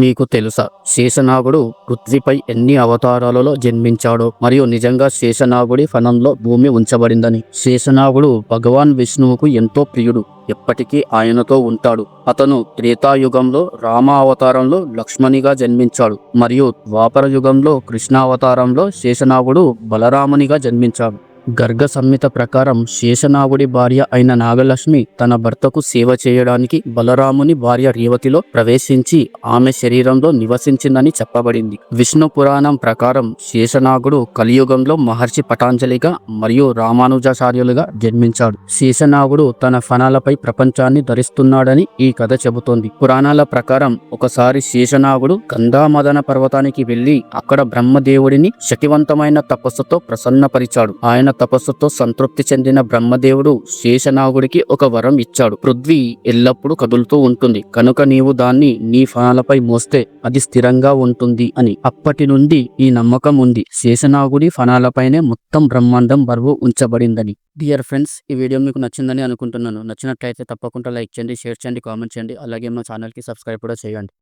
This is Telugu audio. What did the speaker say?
మీకు తెలుసా? శేషనాగుడు పృథ్వీపై ఎన్ని అవతారాలలో జన్మించాడో మరియు నిజంగా శేషనాగుడి ఫనంలో భూమి ఉంచబడిందని. శేషనాగుడు భగవాన్ విష్ణువుకు ఎంతో ప్రియుడు. ఎప్పటికీ ఆయనతో ఉంటాడు. అతను త్రేతాయుగంలో రామ అవతారంలో లక్ష్మణిగా జన్మించాడు మరియు ద్వాపర యుగంలో కృష్ణావతారంలో శేషనాగుడు బలరామునిగా జన్మించాడు. గర్గ సంహిత ప్రకారం శేషనాగుడి భార్య అయిన నాగలక్ష్మి తన భర్తకు సేవ చేయడానికి బలరాముని భార్య రేవతిలో ప్రవేశించి ఆమె శరీరంలో నివసించిందని చెప్పబడింది. విష్ణు పురాణం ప్రకారం శేషనాగుడు కలియుగంలో మహర్షి పటాంజలిగా మరియు రామానుజాచార్యులుగా జన్మించాడు. శేషనాగుడు తన ఫణాలపై ప్రపంచాన్ని ధరిస్తున్నాడని ఈ కథ చెబుతోంది. పురాణాల ప్రకారం ఒకసారి శేషనాగుడు గంధామదన పర్వతానికి వెళ్ళి అక్కడ బ్రహ్మదేవుడిని శక్తివంతమైన తపస్సుతో ప్రసన్నపరిచాడు. ఆయన తపస్సుతో సంతృప్తి చెందిన బ్రహ్మదేవుడు శేషనాగుడికి ఒక వరం ఇచ్చాడు. పృథ్వీ ఎల్లప్పుడూ కదులుతూ ఉంటుంది. కనుక నీవు దాన్ని నీ ఫణాలపై మోస్తే అది స్థిరంగా ఉంటుంది అని. అప్పటి నుండి ఈ నమ్మకం ఉంది. శేషనాగుడి ఫణాలపైనే మొత్తం బ్రహ్మాండం బరువు ఉంచబడిందని. డియర్ ఫ్రెండ్స్ ఈ వీడియో మీకు నచ్చిందని అనుకుంటున్నాను. నచ్చినట్లయితే తప్పకుండా లైక్ చేయండి షేర్ చేయండి కామెంట్ చేయండి. అలాగే మా ఛానల్కి సబ్స్క్రైబ్ కూడా చేయండి.